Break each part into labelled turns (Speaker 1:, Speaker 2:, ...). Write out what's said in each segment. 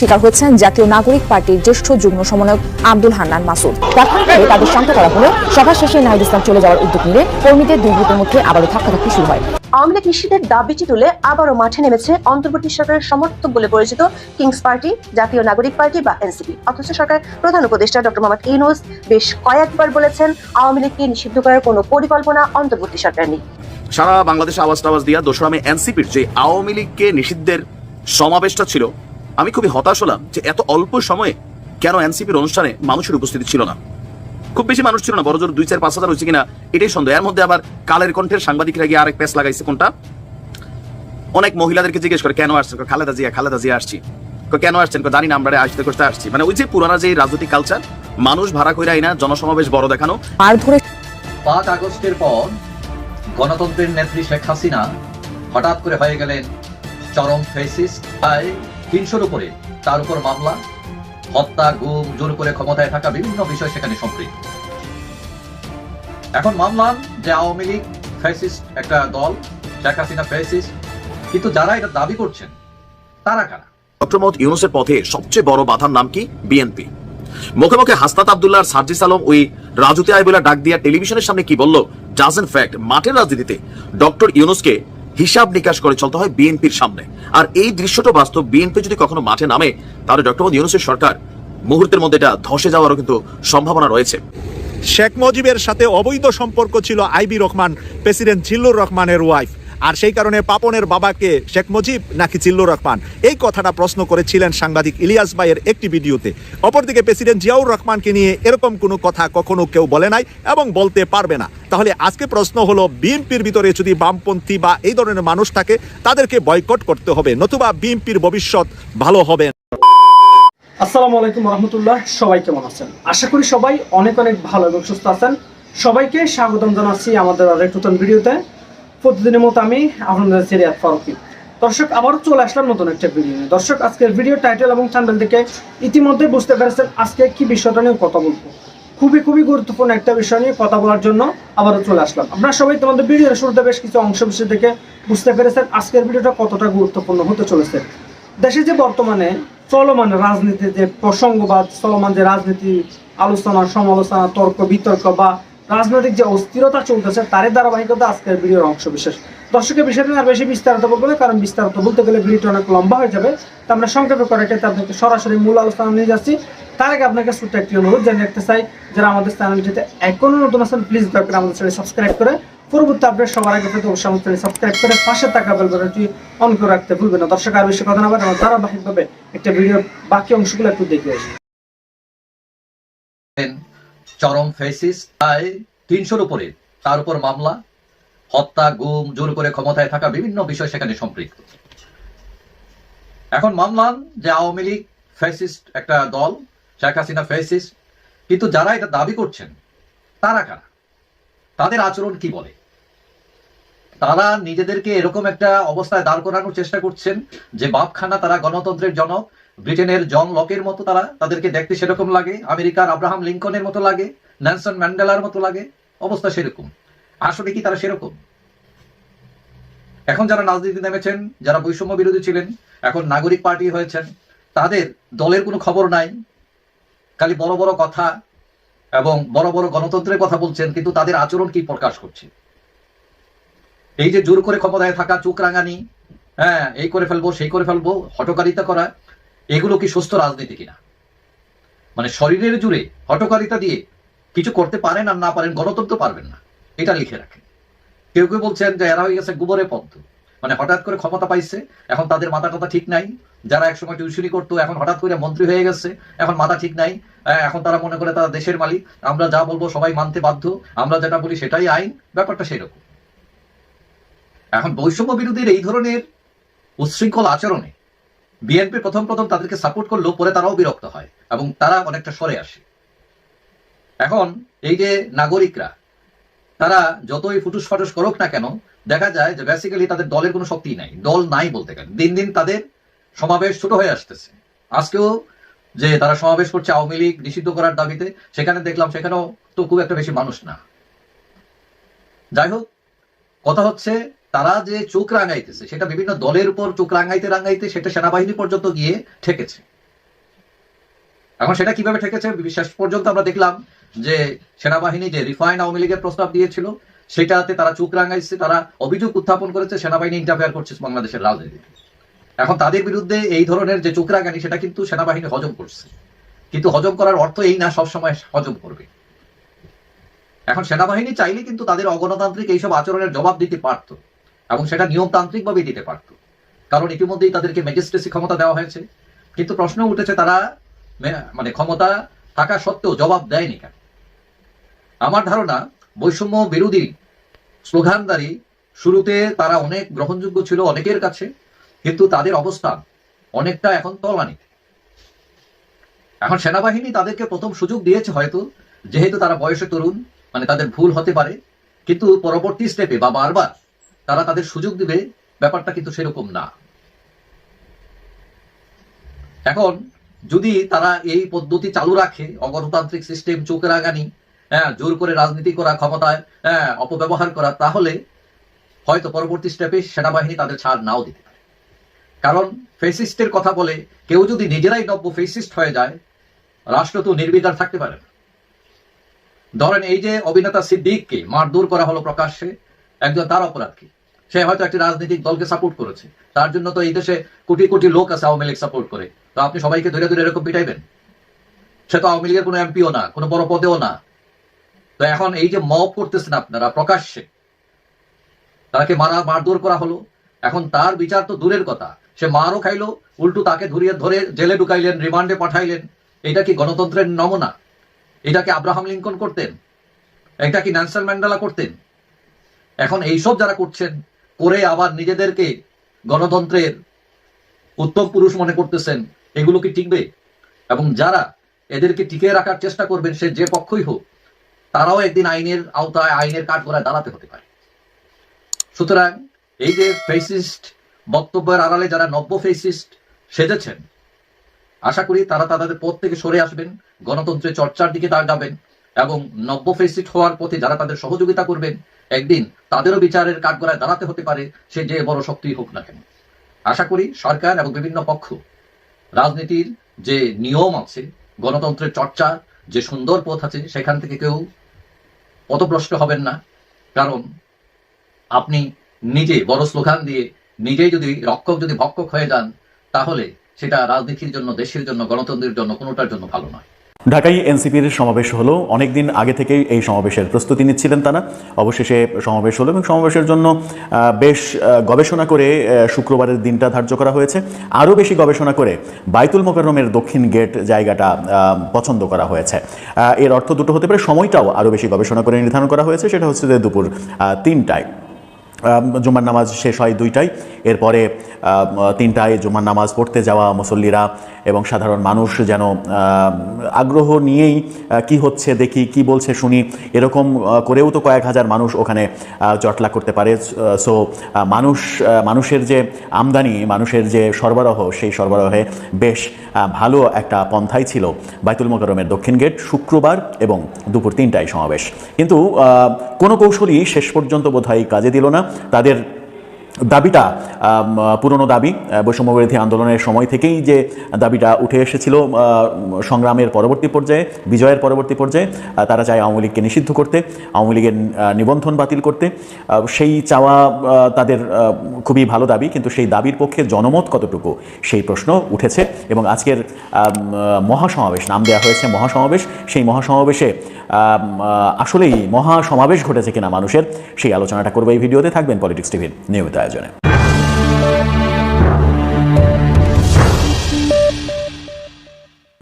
Speaker 1: শিকার হয়েছেন জাতীয় নাগরিক পার্টির জ্যেষ্ঠ যুগ্ম সমন্বয়ক আব্দুল হান্নান মাসুদ। প্রাথমিকভাবে তাদের শান্ত করা হলে সভা শেষে নাহিদ ইসলাম চলে যাওয়ার উদ্যোগ নিলে কর্মীদের দুই গ্রুপের মধ্যে আবারও ধাক্কাধাক্কি শুরু হয়।
Speaker 2: আওয়ামী লীগ নিষিদ্ধের দাবিটি তুলে আবারও মাঠে নেমেছে অন্তর্বর্তী সরকারের সমর্থক বলে পরিচিত কিংস পার্টি জাতীয় নাগরিক পার্টি বা এনসিপি। অথচ সরকার প্রধান উপদেষ্টা ডক্টর মোহাম্মদ ইউনুস বেশ কয়েকবার বলেছেন আওয়ামী লীগকে নিষিদ্ধ করার কোনো পরিকল্পনা অন্তর্বর্তী সরকার নেই।
Speaker 3: সারা বাংলাদেশে আওয়াজ টাওয়াজ দিয়া দোসরা মে এনসিপির যে আওয়ামী লীগকে নিষিদ্ধের সমাবেশটা ছিল আমি খুবই হতাশ হলাম যে এত অল্প সময়ে কেন এনসিপির অনুষ্ঠানে মানুষের উপস্থিতি ছিল না। খুব বেশি মানুষ ছিল না বড় জোর দুই চার পাঁচ হাজার হয়েছে কিনা এটাই সন্দেহ। এর মধ্যে আবার কালের কণ্ঠের সাংবাদিকরা গিয়ে আরেক প্যাস লাগাইছে কোনটা? অনেক মহিলাদেরকে জিজ্ঞেস করে কেন আসছেন? খালেদা জিয়া খালেদা জিয়া আসছি। কেন আসছেন? জানি না আমরা আসতে করতে আসছি। মানে ওই যে পুরানা যে রাজনৈতিক কালচার মানুষ ভাড়া করে আইনা জনসমাবেশ বড় দেখানো।
Speaker 1: আর ধরে
Speaker 4: পাঁচ আগস্টের পর গণতন্ত্রের নেত্রী শেখ হাসিনা হঠাৎ করে হয়ে গেলেন চরম ফেসিস্ট প্রায় তিনশোর উপরে। তার উপর মামলা, হত্যা, গুম, জোর করে ক্ষমতায় থাকা বিভিন্ন বিষয় সেখানে সম্পৃক্ত। এখন মানলাম যে আওয়ামী লীগ ফেসিস্ট একটা দল, শেখ হাসিনা ফেসিস্ট কিন্তু যারা এটা দাবি করছেন, তারা কারা?
Speaker 3: ডক্টর ইউনুসের পথে সবচেয়ে বড় বাধার নাম কি? বিএনপি মুখে মুখে হাসনাত আবদুল্লাহ সার্জিস আলম ওই রাজুতে আয় বলে ডাক দিয়া টেলিভিশনের সামনে কি বলল? ডাজেন ফ্যাক্ট, মাঠের রাজনীতিতে ডক্টর ইউনুসকে হিসাব নিকাশ করে চলতে হয় বিএনপির সামনে। আর এই দৃশ্যটা বাস্তব, বিএনপি যদি কখনো মাঠে নামে, তাহলে ডক্টর মোহাম্মদ ইউনুসের সরকার মুহূর্তের মধ্যে এটা ধসে যাওয়ারও কিন্তু সম্ভাবনা রয়েছে।
Speaker 5: শেখ মুজিবের সাথে অবৈধ সম্পর্ক ছিল আইবি রহমান, প্রেসিডেন্ট জিল্লুর রহমানের ওয়াইফ আর সেই কারণে পাপনের বাবাকে শেখ মুজিব নাকি জিল্লুর রহমান? এই কথাটা প্রশ্ন করেছিলেন সাংবাদিক ইলিয়াস ভাইয়ের একটি ভিডিওতে। অপরদিকে প্রেসিডেন্ট জিয়াউর রহমানকে নিয়ে এরকম কোনো কথা কখনো কেউ বলে নাই এবং বলতে পারবে না। তাহলে আজকে প্রশ্ন হলো, বিএনপির ভিতরে যদি বামপন্থী বা এই ধরনের মানুষ থাকে, তাদেরকে বয়কট করতে হবে, নতুবা বিএনপির ভবিষ্যৎ ভালো হবে।
Speaker 6: আসসালামু আলাইকুম রহমতুল্লাহ, সবাই কেমন আছেন? আশা করি সবাই অনেক অনেক ভালো এবং সুস্থ আছেন। সবাইকে স্বাগতম জানাচ্ছি আমাদের আরেক নতুন ভিডিওতে। প্রতিদিনের মতো আমি আপনাদের সিরিয়াত ফারুকি দর্শক, আবারও চলে আসলাম নতুন একটা ভিডিও নিয়ে। দর্শক, আজকের ভিডিও টাইটেল এবং চ্যানেল থেকে ইতিমধ্যে বুঝতে পেরেছেন আজকে কি বিষয়টা নিয়ে কথা বলব। খুবই খুবই গুরুত্বপূর্ণ একটা বিষয় নিয়ে কথা বলার জন্য আবারও চলে আসলাম। আপনারা সবাই তোমাদের ভিডিওর শুরুতে বেশ কিছু অংশ বিশেষ দেখে বুঝতে পেরেছেন আজকের ভিডিওটা কতটা গুরুত্বপূর্ণ হতে চলেছে। দেশে যে বর্তমানে চলমান রাজনীতি যে প্রসঙ্গ বা চলমান যে রাজনীতি, আলোচনা, সমালোচনা, তর্ক, বিতর্ক বা রাজনৈতিক যে অস্থিরতা চলতেছে, তারই ধারাবাহিকতা আজকের ভিডিওর অংশ বিশেষ। দর্শকের বিষয়টা আর বেশি বিস্তারিত বলব না, কারণ বিস্তারিত বলতে গেলে ভিডিওটা অনেক লম্বা হয়ে যাবে। তো আমরা সংক্ষেপে করে ক্ষেত্রে আপনাকে সরাসরি মূল আলোচনা নিয়ে যাচ্ছি। তার আগে আপনাকে ছোট্ট একটি অনুরোধ জানিয়ে রাখতে চাই, যারা আমাদের চ্যানেলটিতে এখনও নতুন আছেন প্লিজ দয়া করে আমাদের চ্যানেল সাবস্ক্রাইব করে পরবর্তী আপডেট সবার আগে পেতে অবশ্যই আমাদের চ্যানেল সাবস্ক্রাইব করে পাশে থাকা বেল বাটনটি অন করে রাখতে ভুলবেন না। দর্শক, আর বেশি কথা না বলে আমরা ধারাবাহিকভাবে একটা ভিডিওর বাকি অংশগুলো একটু দেখে আসি।
Speaker 4: চরম ফেসিস্ট প্রায় তিনশোর উপরে। তার উপর মামলা, হত্যা, গুম, জোর করে ক্ষমতায় থাকা বিভিন্ন বিষয় সেখানে সম্পৃক্ত। এখন মানলাম যে আওয়ামী লীগ ফেসিস্ট একটা দল, শেখ হাসিনা ফেসিস্ট, কিন্তু যারা এটা দাবি করছেন, তারা কারা? তাদের আচরণ কি বলে? তারা নিজেদেরকে এরকম একটা অবস্থায় দাঁড় করানোর চেষ্টা করছেন যে বাপখানা তারা গণতন্ত্রের জনক ব্রিটেনের জন লকের মতো তারা তাদেরকে দেখতে সেরকম লাগে, আমেরিকার আব্রাহাম লিঙ্কনের মতো লাগে ন্যানসন ম্যান্ডেলার মতো লাগে, অবস্থা সেরকম। আসলে কি তারা সেরকম? এখন যারা রাজনীতি নেমেছেন, যারা বৈষম্য বিরোধী ছিলেন, এখন নাগরিক পার্টি হয়েছেন, তাদের দলের কোনো খবর নাই। খালি বড় বড় কথা এবং বড় বড় গণতন্ত্রের কথা বলছেন, কিন্তু তাদের আচরণ কি প্রকাশ করছে? এই যে জোর করে ক্ষমতায় থাকা চোখ রাঙানি হ্যাঁ এই করে ফেলব, সেই করে ফেলব, হটকারিতা করা এগুলো কি সুস্থ রাজনীতি কিনা? মানে শরীরের জুড়ে হটকারিতা দিয়ে কিছু করতে পারেন আর না পারেন, গণতন্ত্র পারবেন না। এটা লিখে রাখেন। কেউ কেউ বলছেন যে এরা হয়ে গেছে গোবরে পদ্ম। মানে হঠাৎ করে ক্ষমতা পাইছে, এখন তাদের মাথা টাথা ঠিক নাই। যারা একসময় টিউশনি করতো, এখন হঠাৎ করে মন্ত্রী হয়ে গেছে, এখন মাথা ঠিক নাই। এখন তারা মনে করে তারা দেশের মালিক। আমরা যা বলব সবাই মানতে বাধ্য। আমরা যেটা বলি সেটাই আইন। ব্যাপারটা সেরকম এখন বৈষম্য বিরোধীর এই ধরনের উচ্ছৃঙ্খল আচরণে বিএনপি প্রথম প্রথম তাদেরকে সাপোর্ট করল পরে তারাও বিরক্ত হয় এবং তারা অনেকটা সরে আসে। এখন এই যে নাগরিকরা, তারা যতই ফুটুস ফাটুস করুক না কেন, দেখা যায় যে বেসিক্যালি তাদের দলের কোনো শক্তি নাই, দল নাই বলতে গেলে। দিন দিন তাদের সমাবেশ ছোট হয়ে আসতেছে। আজকেও যে তারা সমাবেশ করছে আওয়ামী লীগ নিষিদ্ধ করার দাবিতে, সেখানে দেখলাম সেখানেও তো খুব একটা বেশি মানুষ না। যাই হোক, কথা হচ্ছে তারা যে চোখ রাঙাইতেছে, সেটা বিভিন্ন দলের উপর চোখ রাঙাইতে রাঙাইতে সেটা সেনাবাহিনী পর্যন্ত গিয়ে ঠেকেছে। এখন সেটা কীভাবে ঠেকেছে শেষ পর্যন্ত আমরা দেখলাম যে সেনাবাহিনী যে রিফাইন আওয়ামী লীগের প্রস্তাব দিয়েছিল, সেটাতে তারা চোখ রাঙাইছে, তারা অভিযোগ উত্থাপন করেছে, সেনাবাহিনী ইন্টারফেয়ার করছে বাংলাদেশের রাজনীতিতে। এখন তাদের বিরুদ্ধে এই ধরনের যে চুকরাগানি সেটা কিন্তু সেনাবাহিনী হজম করছে। কিন্তু হজম করার অর্থ এই না, সবসময় হজম করবে। এখন সেনাবাহিনী চাইলে কিন্তু তাদের অগণতান্ত্রিক এইসব আচরণের জবাব দিতে পারত। এবং সেটা নিয়মতান্ত্রিক ভাবে দিতে পারত। কারণ ইতিমধ্যেই তাদেরকে ম্যাজিস্ট্রেসি ক্ষমতা দেওয়া হয়েছে। কিন্তু প্রশ্ন উঠেছে তারা মানে ক্ষমতা থাকা সত্ত্বেও জবাব দেয়নি কেন? আমার ধারণা বৈষম্য বিরোধী স্লোগানদারি শুরুতে তারা অনেক গ্রহণযোগ্য ছিল অনেকের কাছে, কিন্তু তাদের অবস্থান অনেকটা এখন তলানি। এখন সেনাবাহিনী তাদেরকে প্রথম সুযোগ দিয়েছে হয়তো, যেহেতু তারা বয়সে তরুণ মানে তাদের ভুল হতে পারে। কিন্তু পরবর্তী স্টেপে বা বারবার তারা তাদের সুযোগ দিবে, ব্যাপারটা কিন্তু সেরকম না। এখন, যদি তারা এই পদ্ধতি চালু রাখে, অগণতান্ত্রিক সিস্টেম চোখে রাগানি হ্যাঁ জোর করে রাজনীতি করা, ক্ষমতায় হ্যাঁ অপব্যবহার করা, তাহলে হয়তো পরবর্তী স্টেপে সেনাবাহিনী তাদের ছাড় নাও দিতে পারে। কারণ ফেসিস্টের কথা বলে কেউ যদি নিজেরাই নব্য ফেসিস্ট হয়ে যায়, রাষ্ট্র তো নির্বিকার থাকতে পারে না। ধরেন এই যে অভিনেতা সিদ্দিককে মারধর করা হলো প্রকাশ্যে, একজন তার অপরাধ কি? সে হয়তো একটি রাজনৈতিক দলকে সাপোর্ট করেছে। তার জন্য তো এই দেশে কোটি কোটি লোক আছে আওয়ামী লীগ সাপোর্ট করে। তো আপনি সবাইকে ধরে ধরে এরকম পিটাইবেন? সে তো আওয়ামী লীগের কোনো এমপিও না, কোনো বড় পদেও না। তো এখন এই যে মব করতেছেন আপনারা, প্রকাশ্যে, তাকে মারা মারধর করা হলো। এখন তার বিচার তো দূরের কথা। সে মারও খাইলো, উল্টু তাকে ধরিয়ে, ধরে জেলে ঢুকাইলেন, রিমান্ডে পাঠাইলেন। এটা কি গণতন্ত্রের নমুনা? এটা কি আব্রাহাম লিঙ্কন করতেন? এটা কি ন্যানসেল ম্যান্ডেলা করতেন? এখন এইসব যারা করছেন করে আবার নিজেদেরকে গণতন্ত্রের উত্তম পুরুষ মনে করতেছেন, এগুলো কি টিকবে? এবং যারা এদেরকে টিকিয়ে রাখার চেষ্টা করবেন, সে যে পক্ষই হোক, তারাও একদিন আইনের আওতায় আইনের কাঠগড়ায় দাঁড়াতে হতে পারে। সুতরাং এই যে ফেসিস্ট বক্তব্যের আড়ালে যারা নব্য ফেসিস্ট সেজেছেন, আশা করি তারা তাদের পথ থেকে সরে আসবেন, গণতন্ত্রের চর্চার দিকে যাবেন। এবং নব্য ফেসিস্ট হওয়ার পথে যারা তাদের সহযোগিতা করবেন, একদিন তাদেরও বিচারের কাঠগড়ায় দাঁড়াতে হতে পারে, সে যে বড় শক্তিই হোক না কেন। আশা করি সরকার এবং বিভিন্ন পক্ষ, রাজনীতির যে নিয়ম আছে, গণতন্ত্রের চর্চা, যে সুন্দর পথ আছে, সেখান থেকে কেউ পথভ্রষ্ট হবেন না। কারণ আপনি নিজে বড় স্লোগান দিয়ে নিজেই যদি রক্ষক যদি ভক্ষক হয়ে যান, তাহলে সেটা রাজনীতির জন্য, দেশের জন্য, গণতন্ত্রের জন্য কোনোটার জন্য ভালো নয়।
Speaker 7: ঢাকায় এনসিপির সমাবেশ হলো। অনেকদিন আগে থেকেই এই সমাবেশের প্রস্তুতি নিচ্ছিলেন তারা। অবশেষে সমাবেশ হলো এবং সমাবেশের জন্য বেশ গবেষণা করে শুক্রবারের দিনটা ধার্য করা হয়েছে। আরও বেশি গবেষণা করে বাইতুল মোকাররমের দক্ষিণ গেট জায়গাটা পছন্দ করা হয়েছে। এর অর্থ দুটো হতে পারে। সময়টাও আরও বেশি গবেষণা করে নির্ধারণ করা হয়েছে। সেটা হচ্ছে যে দুপুর তিনটায়। জুমার নামাজ শেষ হয় দুইটায় এরপরে তিনটায় জুমার নামাজ পড়তে যাওয়া মুসল্লিরা এবং সাধারণ মানুষ যেন আগ্রহ নিয়েই কি হচ্ছে দেখি, কি বলছে শুনি, এরকম করেও তো কয়েক হাজার মানুষ ওখানে জটলা করতে পারে। সো মানুষ মানুষের যে আমদানি, মানুষের যে সরবরাহ, সেই সরবরাহে বেশ ভালো একটা পন্থাই ছিল। বাইতুল মোকারমের দক্ষিণ গেট শুক্রবার এবং দুপুর তিনটায় সমাবেশ। কিন্তু কোনো কৌশলই শেষ পর্যন্ত বোধহয় কাজে দিল না। তাদের দাবিটা পুরনো দাবি বৈষম্যবিরোধী আন্দোলনের সময় থেকেই যে দাবিটা উঠে এসেছিল সংগ্রামের পরবর্তী পর্যায়ে, বিজয়ের পরবর্তী পর্যায়ে তারা চায় আওয়ামী লীগকে নিষিদ্ধ করতে, আওয়ামী লীগের নিবন্ধন বাতিল করতে। সেই চাওয়া তাদের খুবই ভালো দাবি, কিন্তু সেই দাবির পক্ষে জনমত কতটুকু, সেই প্রশ্ন উঠেছে। এবং আজকের মহাসমাবেশ, নাম দেওয়া হয়েছে মহাসমাবেশ, সেই মহাসমাবেশে আসলেই মহাসমাবেশ ঘটেছে কিনা মানুষের, সেই আলোচনাটা করব এই ভিডিওতে। থাকবেন পলিটিক্স টিভির নিয়মিত আয়োজনে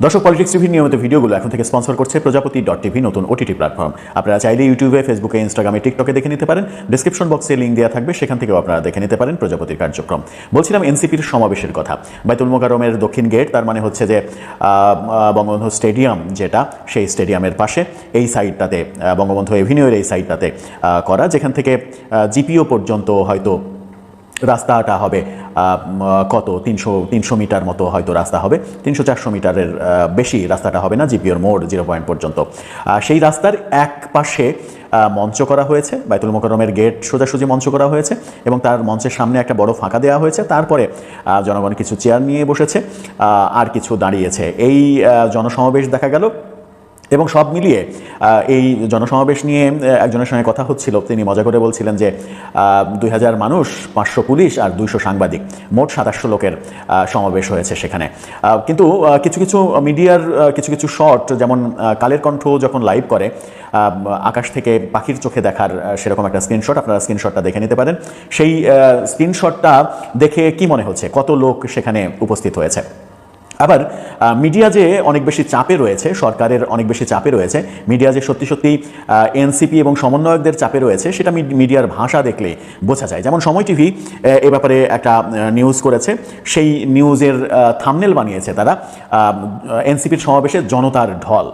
Speaker 7: দর্শক পলিটিক্স টিভির নিয়মিত ভিডিওগুলো এখন থেকে স্পন্সর করছে প্রজাপতি ডট টিভি, নতুন ওটিটি প্ল্যাটফর্ম আপনারা চাইলে ইউটিউবে ফেসবুকে ইনস্টাগ্রামে টিকটকে দেখে নিতে পারেন। ডিসক্রিপশন বক্সে লিঙ্ক দেওয়া থাকবে, সেখান থেকেও আপনারা দেখে নিতে পারেন প্রজাপতির কার্যক্রম। বলছিলাম এনসিপির সমাবেশের কথা। বাইতুল মোকারমের দক্ষিণ গেট তার মানে হচ্ছে যে বঙ্গবন্ধু স্টেডিয়াম যেটা, সেই স্টেডিয়ামের পাশে, এই সাইডটাতে বঙ্গবন্ধু এভিনিউয়ের এই সাইডটাতে করা, যেখান থেকে জিপিও পর্যন্ত হয়তো রাস্তাটা হবে কত? তিনশো তিনশো মিটার মতো হয়তো রাস্তা হবে। তিনশো চারশো মিটারের বেশি রাস্তাটা হবে না, জিপিওর মোড় জিরো পয়েন্ট পর্যন্ত। সেই রাস্তার এক পাশে মঞ্চ করা হয়েছে, বাইতুল মোকরমের গেট সোজাসুজি মঞ্চ করা হয়েছে এবং তার মঞ্চের সামনে একটা বড় ফাঁকা দেওয়া হয়েছে। তারপরে জনগণ কিছু চেয়ার নিয়ে বসেছে আর কিছু দাঁড়িয়েছে। এই জনসমাবেশ দেখা গেল। এবং সব মিলিয়ে এই জনসমাবেশ নিয়ে একজনের সঙ্গে কথা হচ্ছিল। তিনি মজা করে বলছিলেন যে দুই হাজার মানুষ, পাঁচশো পুলিশ আর দুইশো সাংবাদিক, মোট সাতাশশো লোকের সমাবেশ হয়েছে সেখানে। কিন্তু কিছু কিছু মিডিয়ার কিছু কিছু শট, যেমন কালের কণ্ঠ যখন লাইভ করে আকাশ থেকে পাখির চোখে দেখার সেরকম একটা স্ক্রিনশট আপনারা স্ক্রিনশটটা দেখে নিতে পারেন। সেই স্ক্রিনশটটা দেখে কি মনে হচ্ছে? কত লোক সেখানে উপস্থিত হয়েছে? আবার মিডিয়া যে অনেক বেশি চাপে রয়েছে, সরকারের অনেক বেশি চাপে রয়েছে, মিডিয়া যে সত্যি সত্যি এনসিপি এবং সমন্বয়কদের চাপে রয়েছে, সেটা মিডিয়ার ভাষা দেখলে বোঝা যায়। যেমন সময় টিভি, এ ব্যাপারে একটা নিউজ করেছে, সেই নিউজের থামনেল বানিয়েছে তারা এনসিপির সমাবেশে জনতার ঢল।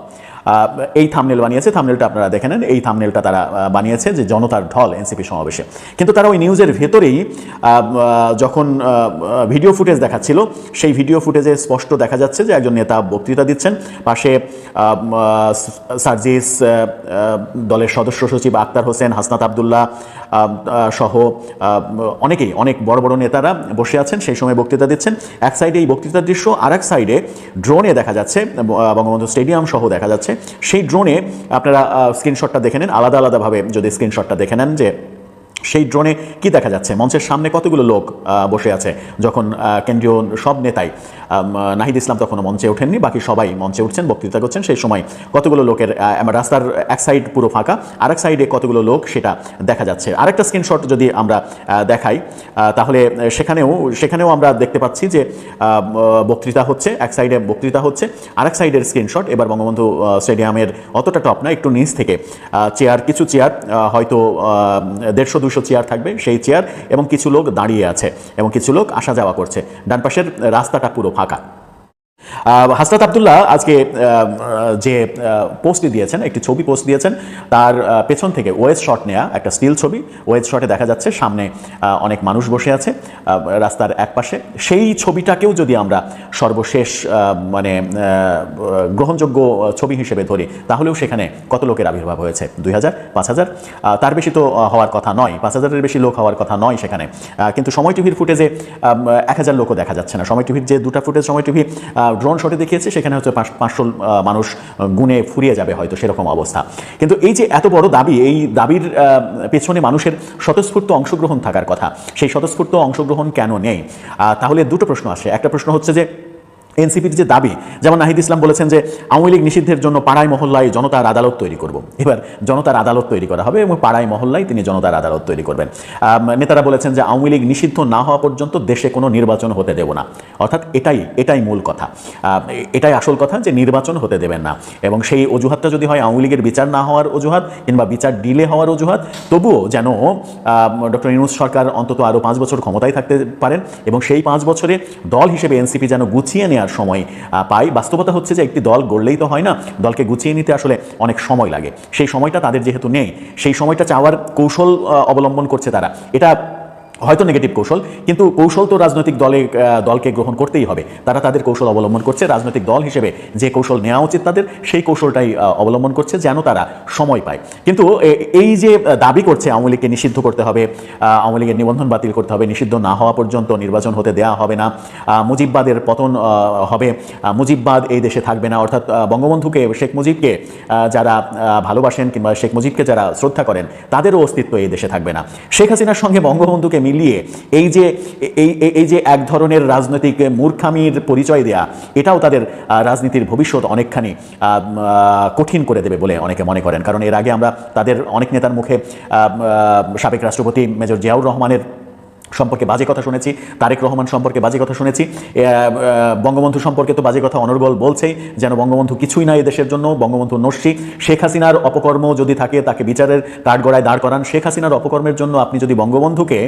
Speaker 7: এই থামনেল বানিয়েছে থামনেলটা আপনারা দেখে নেন। এই থামনেলটা তারা বানিয়েছে যে জনতার ঢল এনসিপি সমাবেশে। কিন্তু তারা ওই নিউজের ভেতরেই যখন ভিডিও ফুটেজ দেখাচ্ছিল, সেই ভিডিও ফুটেজে স্পষ্ট দেখা যাচ্ছে যে একজন নেতা বক্তৃতা দিচ্ছেন। পাশে সার্জিস দলের সদস্য সচিব আক্তার হোসেন, হাসনাত আবদুল্লাহ সহ অনেকেই, অনেক বড় বড় নেতারা বসে আছেন, সেই সময় বক্তৃতা দিচ্ছেন। এক সাইডে এই বক্তৃতার দৃশ্য আর এক সাইডে ড্রোনে দেখা যাচ্ছে বঙ্গবন্ধু স্টেডিয়াম সহ দেখা যাচ্ছে। সেই ড্রোনে আপনারা স্ক্রিনশটটা দেখে নেন। আলাদা আলাদাভাবে যদি স্ক্রিনশটটা দেখে নেন যে সেই ড্রোনে কি দেখা যাচ্ছে? মঞ্চের সামনে কতগুলো লোক বসে আছে? যখন কেন্দ্রীয় সব নেতাই নাহিদ ইসলাম তখনও মঞ্চে ওঠেননি, বাকি সবাই মঞ্চে উঠছেন, বক্তৃতা করছেন। সেই সময় কতগুলো লোকের রাস্তার এক সাইড পুরো ফাঁকা, আরেক সাইডে কতগুলো লোক সেটা দেখা যাচ্ছে। আরেকটা স্ক্রিনশট যদি আমরা দেখাই তাহলে সেখানেও সেখানেও আমরা দেখতে পাচ্ছি যে বক্তৃতা হচ্ছে, এক সাইডে বক্তৃতা হচ্ছে, আরেক সাইডের স্ক্রিনশট এবার বঙ্গবন্ধু স্টেডিয়ামের অতটা টপ না, একটু নিচ থেকে চেয়ার কিছু চেয়ার হয়তো দেড়শো দুশো চেয়ার থাকবে, সেই চেয়ার এবং কিছু লোক দাঁড়িয়ে আছে এবং কিছু লোক আসা যাওয়া করছে। ডান পাশের রাস্তাটা পুরো ফাঁকা। হাসরাত আবদুল্লাহ আজকে যে পোস্টটি দিয়েছেন, একটি ছবি পোস্ট দিয়েছেন, তার পেছন থেকে ওয়েস শট নেয়া একটা স্টিল ছবি। ওয়েস শটে দেখা যাচ্ছে সামনে অনেক মানুষ বসে আছে রাস্তার এক পাশে সেই ছবিটাকেও যদি আমরা সর্বশেষ মানে গ্রহণযোগ্য ছবি হিসেবে ধরি, তাহলেও সেখানে কত লোকের আবির্ভাব হয়েছে? দুই হাজার, পাঁচ হাজার? তার বেশি তো হওয়ার কথা নয়, পাঁচ হাজারের বেশি লোক হওয়ার কথা নয় সেখানে। কিন্তু সময় টিভির ফুটেজে এক হাজার লোকও দেখা যাচ্ছে না। সময় টিভির যে দুটা ফুটেজ সময় টিভি ড্রোন শটে দেখিয়েছে, সেখানে হচ্ছে পাঁচ- পাঁচশো মানুষ গুনে গুণে ফুরিয়ে যাবে হয়তো সেরকম অবস্থা। কিন্তু এই যে এত বড় দাবি, এই দাবির পেছনে মানুষের স্বতঃস্ফূর্ত অংশগ্রহণ থাকার কথা, সেই স্বতঃস্ফূর্ত অংশগ্রহণ কেন নেই? তাহলে দুটো প্রশ্ন আসে। একটা প্রশ্ন হচ্ছে যে এনসিপির যে দাবি, যেমন নাহিদ ইসলাম বলেছেন যে আওয়ামী লীগ নিষিদ্ধের জন্য পাড়ায় মহল্লায় জনতার আদালত তৈরি করব। এবার জনতার আদালত তৈরি করা হবে এবং পাড়ায় মহল্লায় তিনি জনতার আদালত তৈরি করবেন। নেতারা বলেছেন যে আওয়ামী লীগ নিষিদ্ধ না হওয়া পর্যন্ত দেশে কোনো নির্বাচন হতে দেব না। অর্থাৎ এটাই এটাই মূল কথা। এটাই আসল কথা যে নির্বাচন হতে দেবেন না। এবং সেই অজুহাতটা যদি হয় আওয়ামী লীগের বিচার না হওয়ার অজুহাত কিংবা বিচার ডিলে হওয়ার অজুহাত, তবুও যেন ডক্টর ইউনুস সরকার অন্তত আরও পাঁচ বছর ক্ষমতায় থাকতে পারেন এবং সেই পাঁচ বছরে দল হিসেবে এনসিপি যেন গুছিয়ে নেওয়ার সময় পাই। বাস্তবতা হচ্ছে যে একটি দল গড়লেই তো হয় না, দলকে গুছিয়ে নিতে আসলে অনেক সময় লাগে। সেই সময়টা তাদের যেহেতু নেই, সেই সময়টা চাওয়ার কৌশল অবলম্বন করছে তারা। এটা হয়তো নেগেটিভ কৌশল, কিন্তু কৌশল তো রাজনৈতিক দলে দলকে গ্রহণ করতেই হবে। তারা তাদের কৌশল অবলম্বন করছে, রাজনৈতিক দল হিসেবে যে কৌশল নেওয়া উচিত তাদের, সেই কৌশলটাই অবলম্বন করছে যেন তারা সময় পায়। কিন্তু এই যে দাবি করছে আওয়ামী লীগকে নিষিদ্ধ করতে হবে আওয়ামী লীগের নিবন্ধন বাতিল করতে হবে, নিষিদ্ধ না হওয়া পর্যন্ত নির্বাচন হতে দেওয়া হবে না মুজিববাদের পতন হবে মুজিববাদ এই দেশে থাকবে না, অর্থাৎ বঙ্গবন্ধুকে, শেখ মুজিবকে যারা ভালোবাসেন কিংবা শেখ মুজিবকে যারা শ্রদ্ধা করেন, তাদেরও অস্তিত্ব এই দেশে থাকবে না। শেখ হাসিনার সঙ্গে বঙ্গবন্ধুকে মিলিয়ে এই যে, এই, এই- যে এক ধরনের রাজনৈতিক মূর্খামির পরিচয় দেয়া, এটাও তাদের রাজনীতির ভবিষ্যৎ অনেকখানি কঠিন করে দেবে বলে অনেকে মনে করেন। কারণ এর আগে আমরা তাদের অনেক নেতার মুখে সাবেক রাষ্ট্রপতি মেজর জিয়াউর রহমানের সম্পর্কে বাজে কথা শুনেছি, তারেক রহমান সম্পর্কে বাজে কথা শুনেছি বঙ্গবন্ধু সম্পর্কে তো বাজে কথা অনর্গল বলছেই, যেন বঙ্গবন্ধু কিছুই না দেশের জন্য, বঙ্গবন্ধু নস্যি। শেখ হাসিনার অপকর্ম যদি থাকে, তাকে বিচারের কাঠগড়ায় দাঁড় করান। শেখ হাসিনার অপকর্মের জন্য আপনি যদি বঙ্গবন্ধুকে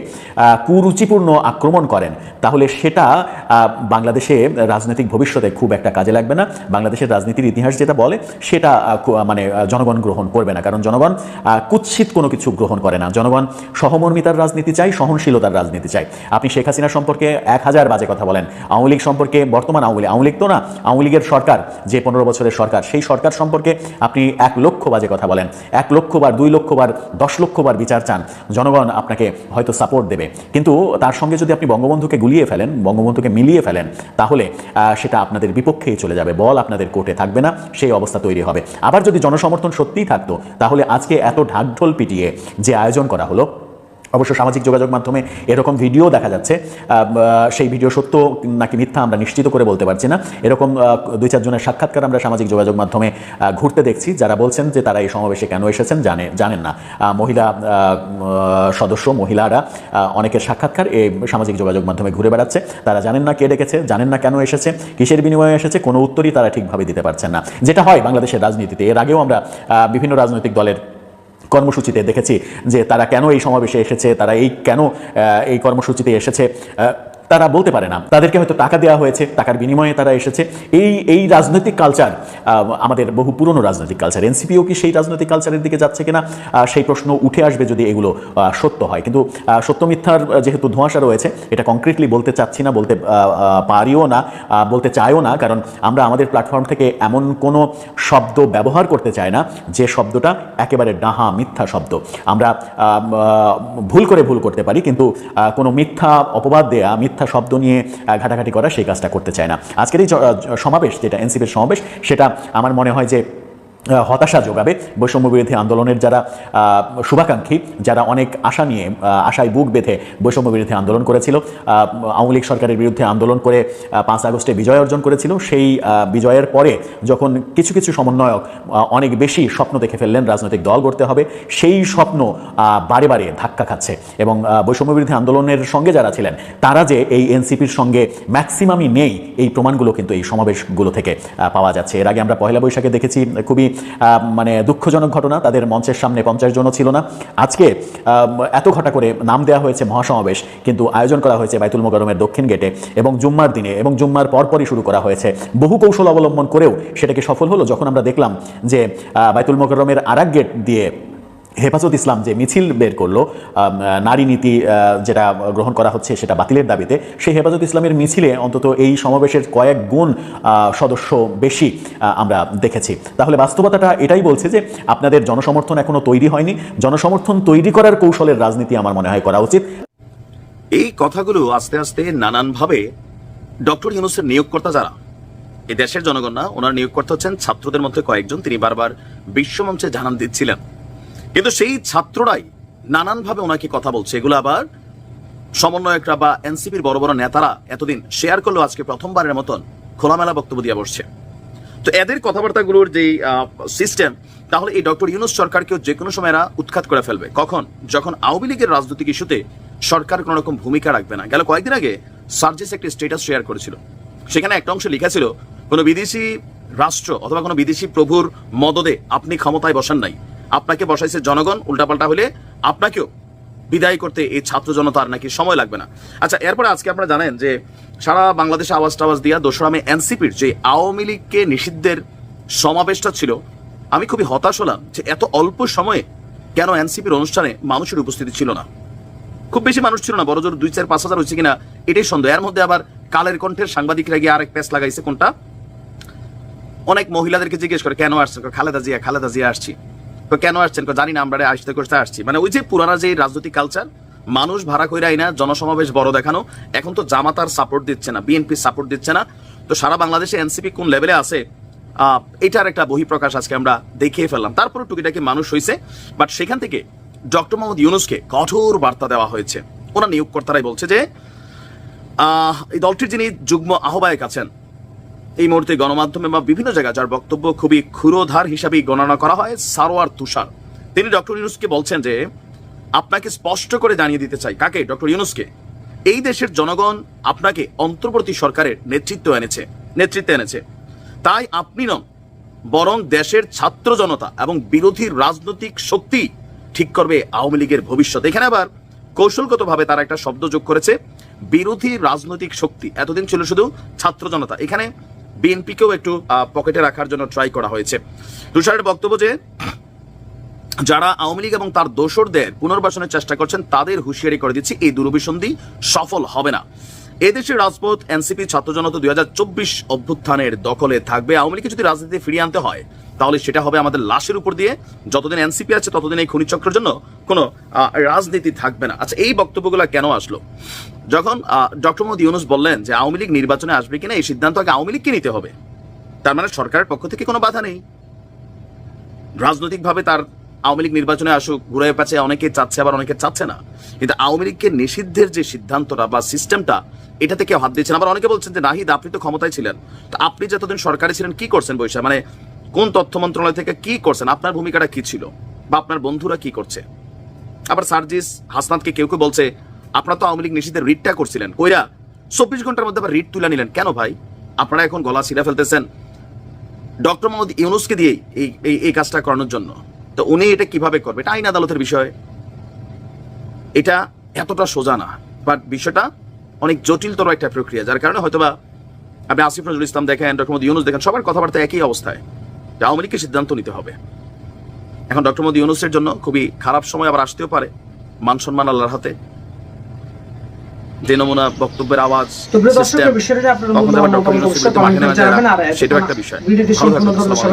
Speaker 7: কুরুচিপূর্ণ আক্রমণ করেন, তাহলে সেটা বাংলাদেশে রাজনৈতিক ভবিষ্যতে খুব একটা কাজে লাগবে না। বাংলাদেশের রাজনীতির ইতিহাস যেটা বলে, সেটা মানে জনগণ গ্রহণ করবে না। কারণ জনগণ কুৎসিত কোনো কিছু গ্রহণ করে না। জনগণ সহমর্মিতার রাজনীতি চাই, সহনশীলতার রাজনীতি রাজনীতি চাই। আপনি শেখ হাসিনা সম্পর্কে এক হাজার বাজে কথা বলেন। আওয়ামী লীগ সম্পর্কে বর্তমান আওয়ামী আওয়ামী লীগ তো না, আওয়ামী লীগের সরকার, যে পনেরো বছরের সরকার, সেই সরকার সম্পর্কে আপনি এক লক্ষ বাজে কথা বলেন। এক লক্ষ বার, দুই লক্ষ বার, দশ লক্ষ বার বিচার চান। জনগণ আপনাকে হয়তো সাপোর্ট দেবে। কিন্তু তার সঙ্গে যদি আপনি বঙ্গবন্ধুকে গুলিয়ে ফেলেন, বঙ্গবন্ধুকে মিলিয়ে ফেলেন, তাহলে সেটা আপনাদের বিপক্ষেই চলে যাবে। বল আপনাদের কোর্টে থাকবে না, সেই অবস্থা তৈরি হবে। আবার যদি জনসমর্থন সত্যিই থাকতো, তাহলে আজকে এত ঢাকঢোল পিটিয়ে যে আয়োজন করা হলো অবশ্য সামাজিক যোগাযোগ মাধ্যমে এরকম ভিডিও দেখা যাচ্ছে। সেই ভিডিও সত্য নাকি মিথ্যা আমরা নিশ্চিত করে বলতে পারছি না। এরকম দুই চারজনের সাক্ষাৎকার আমরা সামাজিক যোগাযোগ মাধ্যমে ঘুরতে দেখছি। যারা বলছেন যে তারা এই সমাবেশে কেন এসেছেন জানে, জানেন না। মহিলা সদস্য, মহিলারা অনেকের সাক্ষাৎকার এই সামাজিক যোগাযোগ মাধ্যমে ঘুরে বেড়াচ্ছে। তারা জানেন না কে ডেকেছে, জানেন না কেন এসেছে, কিসের বিনিময়ে এসেছে, কোনো উত্তরই তারা ঠিকভাবে দিতে পারছেন না। যেটা হয় বাংলাদেশের রাজনীতিতে, এর আগেও আমরা বিভিন্ন রাজনৈতিক দলের কর্মসূচিতে দেখেছি যে তারা কেন এই সমাবেশে এসেছে তারা এই কেন এই কর্মসূচিতে এসেছে। তারা বলতে পারে না। তাদেরকে হয়তো টাকা দেওয়া হয়েছে, টাকার বিনিময়ে তারা এসেছে। এই এই রাজনৈতিক কালচার আমাদের বহু পুরনো রাজনৈতিক কালচার এনসিপিও কি সেই রাজনৈতিক কালচারের দিকে যাচ্ছে কিনা? সেই প্রশ্ন উঠে আসবে যদি এগুলো সত্য হয়। কিন্তু সত্য মিথ্যার যেহেতু ধোঁয়াশা রয়েছে, এটা কংক্রিটলি বলতে চাচ্ছি না, বলতে পারিও না বলতে চাইও না, কারণ আমরা আমাদের প্ল্যাটফর্ম থেকে এমন কোনো শব্দ ব্যবহার করতে চাই না, যে শব্দটা একেবারে ডাহা, মিথ্যা শব্দ। আমরা ভুল করে ভুল করতে পারি, কিন্তু কোনো মিথ্যা অপবাদ দেয়া, মিথ্যা শব্দ নিয়ে ঘাটাঘাটি করা সেই কাজটা করতে চায় না। আজকের এই সমাবেশ, যেটা এনসিপির সমাবেশ, সেটা আমার মনে হয় যে হতাশা যোগাবে। বৈষম্য বিরোধী আন্দোলনের যারা শুভাকাঙ্ক্ষী, যারা অনেক আশা নিয়ে আশায় বুক বেঁধে বৈষম্য বিরোধী আন্দোলন করেছিল আওয়ামী লীগ সরকারের বিরুদ্ধে আন্দোলন করে পাঁচ আগস্টে বিজয় অর্জন করেছিল, সেই বিজয়ের পরে যখন কিছু কিছু সমন্বয়ক অনেক বেশি স্বপ্ন দেখে ফেললেন, রাজনৈতিক দল গড়তে হবে, সেই স্বপ্ন বারে বারে ধাক্কা খাচ্ছে। এবং বৈষম্য বিরোধী আন্দোলনের সঙ্গে যারা ছিলেন, তারা যে এই এনসিপির সঙ্গে ম্যাক্সিমামই নেই, এই প্রমাণগুলো কিন্তু এই সমাবেশগুলো থেকে পাওয়া যাচ্ছে। এর আগে আমরা পয়লা বৈশাখে দেখেছি, খুবই মানে দুঃখজনক ঘটনা, তাদের মঞ্চের সামনে পঞ্চাশ জনও ছিল না। আজকে এত ঘটা করে নাম দেওয়া হয়েছে মহাসমাবেশ, কিন্তু আয়োজন করা হয়েছে বাইতুল মোকারমের দক্ষিণ গেটে এবং জুম্মার দিনে এবং জুম্মার পরপরই শুরু করা হয়েছে। বহু কৌশল অবলম্বন করেও সেটাকে সফল হলো যখন আমরা দেখলাম যে বাইতুল মোকারমের আরাক গেট দিয়ে হেফাজত ইসলাম যে মিছিল বের করল নারী নীতি যেটা গ্রহণ করা হচ্ছে সেটা বাতিলের দাবিতে, সেই হেফাজত ইসলামের মিছিলে অন্তত এই সমাবেশের কয়েক গুণ সদস্য বেশি আমরা দেখেছি। তাহলে বাস্তবতাটা এটাই বলছে যে আপনাদের জনসমর্থন এখনও তৈরি হয়নি। জনসমর্থন তৈরি করার কৌশলের রাজনীতি আমার মনে হয় করা উচিত।
Speaker 3: এই কথাগুলো আস্তে আস্তে নানানভাবে ডক্টর ইউনুসের নিয়োগকর্তা যারা এই দেশের জনগণ না, ওনার নিয়োগকর্তা হচ্ছেন ছাত্রদের মধ্যে কয়েকজন। তিনি বারবার বিশ্বমঞ্চে জানান দিচ্ছিলেন। কিন্তু সেই ছাত্ররাই নানানভাবে ওনাকে কথা বলছে। এগুলো আবার সমন্বয়করা বা এনসিপির বড় বড় নেতারা এতদিন শেয়ার করল আজকে প্রথমবারের মতন খোলামেলা বক্তব্য দিয়ে বসছে। তো এদের কথাবার্তাগুলোর যে সিস্টেম তাহলে এই ডক্টর ইউনুস সরকারকেও যে কোনো সময় এরা উৎখাত করে ফেলবে। কখন? যখন আওয়ামী লীগের রাজনৈতিক ইস্যুতে সরকার কোনো রকম ভূমিকা রাখবে না। গেল কয়েকদিন আগে সার্জিস একটি স্টেটাস শেয়ার করেছিল। সেখানে একটা অংশ লেখা ছিল, কোনো বিদেশি রাষ্ট্র অথবা কোনো বিদেশি প্রভুর মদদে আপনি ক্ষমতায় বসান নাই। আপনাকে বসাইছে জনগণ, উল্টাপাল্টা হলে আপনাকেও বিদায় করতে এই ছাত্র জনতার নাকি সময় লাগবে না। আচ্ছা এরপরে আজকে আপনারা জানেন যে সারা বাংলাদেশে আওয়াজ টাওয়াজ দিয়া দোসরামে এনসিপির যে আওয়ামী লীগকে নিষিদ্ধের সমাবেশটা ছিল, আমি খুবই হতাশ হলাম যে এত অল্প সময়ে কেন এনসিপির অনুষ্ঠানে মানুষের উপস্থিতি ছিল না। খুব বেশি মানুষ ছিল না, বড় জোর দুই চার পাঁচ হাজার হয়েছে কিনা এটাই সন্দেহ। এর মধ্যে আবার কালের কণ্ঠের সাংবাদিকরা গিয়ে আরেক প্যাচ লাগাইছে কোনটা? অনেক মহিলাদেরকে জিজ্ঞেস করে, কেন আসছে খালেদা জিয়া খালেদা জিয়া আসছি। কেন আসছেন? জানি না, আমরা আসতে করতে আসছি। মানে ওই যে পুরানা যে রাজনৈতিক কালচার মানুষ ভাড়া কইরা আইনা জনসমাবেশ বড় দেখানো, এখন তো জামাতার সাপোর্ট দিচ্ছে না বিএনপি সাপোর্ট দিচ্ছে না। তো সারা বাংলাদেশে এনসিপি কোন লেভেলে আছে? এটার একটা বহিঃপ্রকাশ আজকে আমরা দেখিয়ে ফেললাম। তারপরে টুকিটাকি মানুষ হয়েছে বাট সেখান থেকে ডক্টর মোহাম্মদ ইউনুসকে কঠোর বার্তা দেওয়া হয়েছে। ওনার নিয়োগকর্তারাই বলছে যে এই দলটির যিনি যুগ্ম আহ্বায়ক আছেন এই মুহূর্তে গণমাধ্যমে বা বিভিন্ন জায়গায় যার বক্তব্য খুবই ক্ষুরোধার হিসাবে গণনা করা হয়, সারোয়ার তুষার। তিনি ডক্টর ইউনুসকে বলছেন যে, আপনাকে স্পষ্ট করে জানিয়ে দিতে চাই, কাকে? ডক্টর ইউনুসকে। এই দেশের জনগণ আপনাকে অন্তর্বর্তী সরকারের নেতৃত্ব এনেছে, নেতৃত্বে এনেছে। তাই আপনি নন, বরং দেশের ছাত্র জনতা এবং বিরোধী রাজনৈতিক শক্তি ঠিক করবে আওয়ামী লীগের ভবিষ্যৎ। এখানে আবার কৌশলগতভাবে তারা একটা শব্দ যোগ করেছে, বিরোধী রাজনৈতিক শক্তি। এতদিন ছিল শুধু ছাত্র জনতা। এখানে বিএনপিকেও একটু পকেটে রাখার জন্য ট্রাই করা হয়েছে। তুষারের বক্তব্য যে, যারা আওয়ামী লীগ এবং তার দোসরদের পুনর্বাসনের চেষ্টা করছেন, তাদের হুঁশিয়ারি করে দিচ্ছি, এই দুরভিসন্ধি সফল হবে না। এদেশের রাজপথ, এনসিপি ছাত্র জনতা দুই হাজার চব্বিশ অভ্যুত্থানের দখলে থাকবে। আওয়ামী লীগকে যদি রাজনীতি ফিরিয়ে আনতে হয় তাহলে সেটা হবে আমাদের লাশের উপর দিয়ে। যতদিন এনসিপি আছে, ততদিন এই খনিচক্রের জন্য কোনো রাজনীতি থাকবে না। আচ্ছা এই বক্তব্যগুলো কেন আসলো? যখন ডক্টর মোদী ইউনুস বললেন যে আওয়ামী লীগ নির্বাচনে আসবে কিনা, এই সিদ্ধান্ত আগে আওয়ামী লীগকে নিতে হবে। তার মানে সরকারের পক্ষ থেকে কোনো বাধা নেই। রাজনৈতিকভাবে তার আওয়ামী লীগ নির্বাচনে আসুক, ঘুরে পাচ্ছে অনেকে চাচ্ছে, আবার অনেকে চাচ্ছে না। কিন্তু আওয়ামী লীগকে নিষিদ্ধের যে সিদ্ধান্তটা বা সিস্টেমটা এটা থেকে হাত দিয়েছেন আবার অনেকে বলছেন যে, নাহিদ, আপনি তো ক্ষমতায় ছিলেন। তো আপনি যতদিন সরকারে ছিলেন, কি করছেন বৈশা মানে কোন তথ্য মন্ত্রণালয় থেকে কি করছেন? আপনার ভূমিকাটা কি ছিল? বা আপনার বন্ধুরা কি করছে? আবার সার্জিস হাসনাতকে কেউ কেউ বলছে, আপনারা তো আওয়ামী লীগ নিষিদ্ধের রিটটা করছিলেন। কইরা চব্বিশ ঘণ্টার মধ্যে আবার রিট তুলে নিলেন। কেন ভাই? আপনারা এখন গলা ছিঁড়ে ফেলতেছেন। ডক্টর মোহাম্মদ ইউনুসকে দিয়ে এই এই কাজটা করানোর জন্য। তো উনি এটা কীভাবে করবে? এটা আইন আদালতের বিষয়। এটা এতটা সোজা না। বাট বিষয়টা অনেক জটিলতর একটা প্রক্রিয়া। যার কারণে হয়তোবা আপনি আসিফ নজরুল ইসলাম দেখেন, ডক্টর মোদী ইউনুস দেখেন, সবার কথাবার্তা একই অবস্থায়। যে আওয়ামী লীগকে সিদ্ধান্ত নিতে হবে। এখন ডক্টর মোদী ইউনুসের জন্য খুবই খারাপ সময় আবার আসতেও পারে মান সম্মান আল্লাহর হাতে। যে নমুনা বক্তব্যের আওয়াজ সেটাও একটা বিষয়।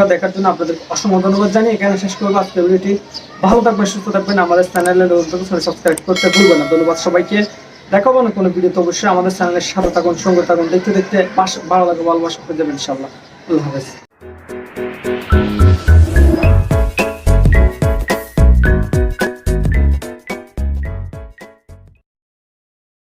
Speaker 6: দেখার জন্য আপনাদের অসংখ্য ধন্যবাদ জানিয়ে এখানে শেষ করব। আজকে ভিডিওটি ভালো থাকবেন সুস্থ থাকবেন। আমাদের চ্যানেলের সাবস্ক্রাইব করতে ভুলবেন না। ধন্যবাদ সবাইকে। দেখাবো না কোনো ভিডিও তো অবশ্যই। আমাদের চ্যানেলের সাথে থাকুন সঙ্গে থাকুন। দেখতে দেখতে পাশ- ভালো লাগে ভালোবাসা পেয়ে যাবেন ইনশাল্লাহ আল্লাহ হাফেজ।